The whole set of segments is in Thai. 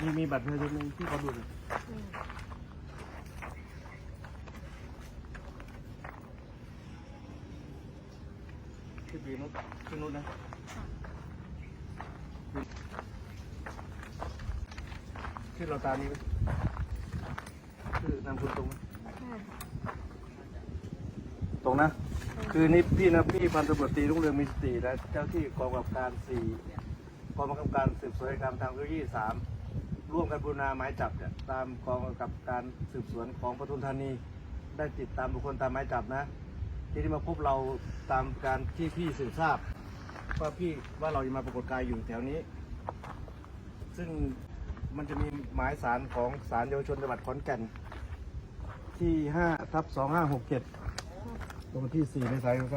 มีมีบัตรประชาชนหนึ่งที่เขาดูหน่อยอืมที่ปีนู้นที่นู้นนะค่ะชื่อเราตามนี้ไหมชื่อนามคุณตรงไหมใช่ค่ะตรงนะ คือนี่พี่นะพี่พันตำรวจตรีรุ่งเรืองมีสติและเจ้าที่กองกำกับการสี่กองบังคับการสืบสวนการทางเทคโนโลยีสาม ร่วมกันบูรณาหมายจับเนี่ยตามกองกับการสืบสวนของปทุมธานี ได้ติดตามบุคคลตามหมายจับนะ ที่ที่มาพบเราตามการที่พี่สืบทราบว่าพี่ว่าเรามาปรากฏกายอยู่แถวนี้ ซึ่งมันจะมีหมายสารของศาลเยาวชนจังหวัดขอนแก่น ที่5ทับ2567ลงวันที่4เมษายน2567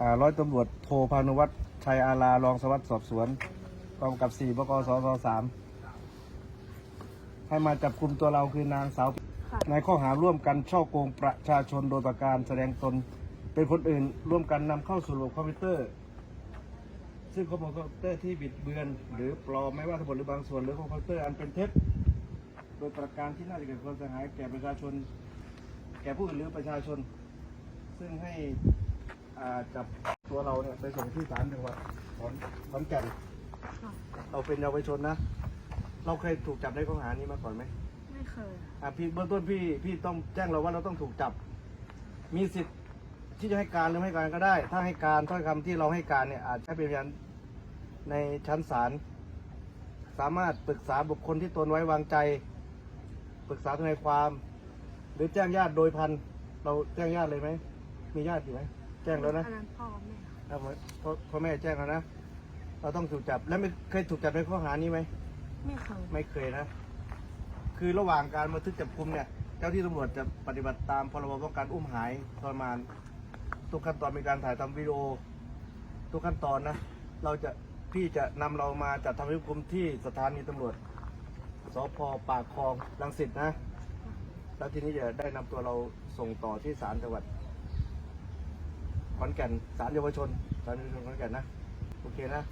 อ่าร้อยตำรวจโทพานุวัฒน์ชัยอาลารองสวัสดิ์สอบสวน กองกำกับ4บกสส3ให้มาจับกลุ่มตัวเราคือนางสาวค่ะในข้อหาร่วมกันช่อโกงประชาชนโดยประการแสดงตนเป็นคนอื่นร่วมกันนำเข้าสู่ระบบคอมพิวเตอร์ ซึ่งข้อมูลคอมพิวเตอร์ที่บิดเบือน หรือปลอมไม่ว่าทั้งหมดหรือบางส่วนหรือคอมพิวเตอร์อันเป็นเท็จโดยประการที่น่าจะเกิดความเสียหายแก่ประชาชน แก่ผู้อื่นหรือประชาชน ซึ่งให้อ่าจับตัวเราเนี่ยไปส่งที่ศาลจังหวัดขอนขอนแก่นค่ะ เราเป็นเยาวชนนะ เราเคยถูกจับในข้อหานี้มาก่อนไหมไม่เคย อะพี่เบื้องต้นพี่พี่ต้องแจ้งเราว่าเราต้องถูกจับ มีสิทธิ์ที่จะให้การหรือไม่ให้การก็ได้ ถ้าให้การถ้อยคำที่เราให้การเนี่ยอาจใช้เป็นพยานในชั้นศาลสามารถปรึกษาบุคคลที่ตนไว้วางใจ ปรึกษาทนายความ หรือแจ้งญาติโดยพัน เราแจ้งญาติเลยไหมมีญาติอยู่ไหมแจ้งแล้วนะอันนั้นพ่อแม่ค่ะเอาไว้พ่อพ่อแม่แจ้งแล้วนะ เราต้องถูกจับแล้วไม่เคยถูกจับในข้อหานี้ไหมไม่เคยไม่เคยนะ คือระหว่างการบันทึกจับกุมเนี่ย เจ้าที่ตำรวจจะปฏิบัติตามพรบป้องกันอุ้มหายทรมาน ทุกขั้นตอนมีการถ่ายทำวิดีโอ ทุกขั้นตอนนะ เราจะพี่จะนำเรามาจัดทำวิกุมที่สถานีตำรวจสพปากคลองรังสิตนะ แล้วทีนี้จะได้นำตัวเราส่งต่อที่ศาลจังหวัดขอนแก่นศาลเยาวชนศาลเยาวชนขอนแก่นนะ โอเคนะ